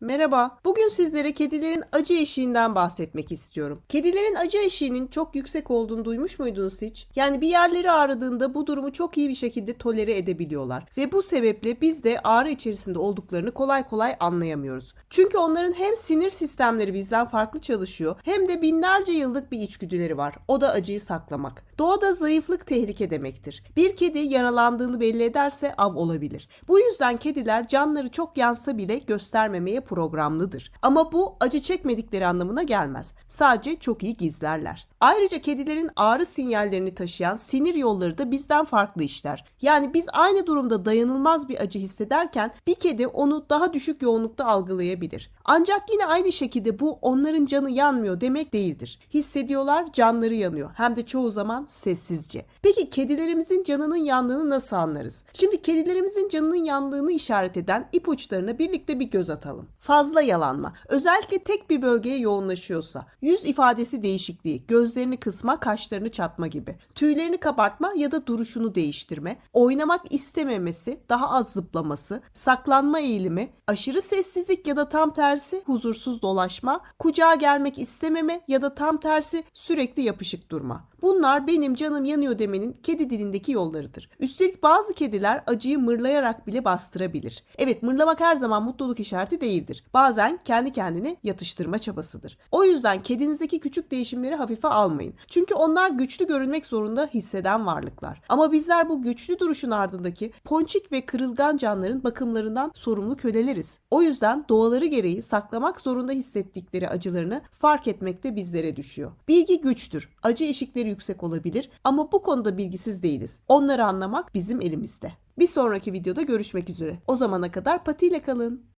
Merhaba. Bugün sizlere kedilerin acı eşiğinden bahsetmek istiyorum. Kedilerin acı eşiğinin çok yüksek olduğunu duymuş muydunuz hiç? Yani bir yerleri ağrıdığında bu durumu çok iyi bir şekilde tolere edebiliyorlar. Ve bu sebeple biz de ağrı içerisinde olduklarını kolay kolay anlayamıyoruz. Çünkü onların hem sinir sistemleri bizden farklı çalışıyor hem de binlerce yıllık bir içgüdüleri var. O da acıyı saklamak. Doğada zayıflık tehlike demektir. Bir kedi yaralandığını belli ederse av olabilir. Bu yüzden kediler canları çok yansa bile göstermemeye programlıdır. Ama bu acı çekmedikleri anlamına gelmez. Sadece çok iyi gizlerler. Ayrıca kedilerin ağrı sinyallerini taşıyan sinir yolları da bizden farklı işler. Yani biz aynı durumda dayanılmaz bir acı hissederken bir kedi onu daha düşük yoğunlukta algılayabilir. Ancak yine aynı şekilde bu onların canı yanmıyor demek değildir. Hissediyorlar, canları yanıyor. Hem de çoğu zaman sessizce. Peki kedilerimizin canının yandığını nasıl anlarız? Şimdi kedilerimizin canının yandığını işaret eden ipuçlarına birlikte bir göz atalım. Fazla yalanma. Özellikle tek bir bölgeye yoğunlaşıyorsa, yüz ifadesi değişikliği, gözlerini kısma, kaşlarını çatma gibi, tüylerini kabartma ya da duruşunu değiştirme, oynamak istememesi, daha az zıplaması, saklanma eğilimi, aşırı sessizlik ya da tam tersi huzursuz dolaşma, kucağa gelmek istememe ya da tam tersi sürekli yapışık durma. Bunlar benim canım yanıyor demenin kedi dilindeki yollarıdır. Üstelik bazı kediler acıyı mırlayarak bile bastırabilir. Evet mırlamak her zaman mutluluk işareti değildir. Bazen kendi kendini yatıştırma çabasıdır. O yüzden kedinizdeki küçük değişimleri hafife almayın. Çünkü onlar güçlü görünmek zorunda hisseden varlıklar. Ama bizler bu güçlü duruşun ardındaki ponçik ve kırılgan canların bakımlarından sorumlu köleleriz. O yüzden doğaları gereği saklamak zorunda hissettikleri acılarını fark etmek de bizlere düşüyor. Bilgi güçtür. Acı eşikleri yüksek olabilir ama bu konuda bilgisiz değiliz. Onları anlamak bizim elimizde. Bir sonraki videoda görüşmek üzere. O zamana kadar patiyle kalın.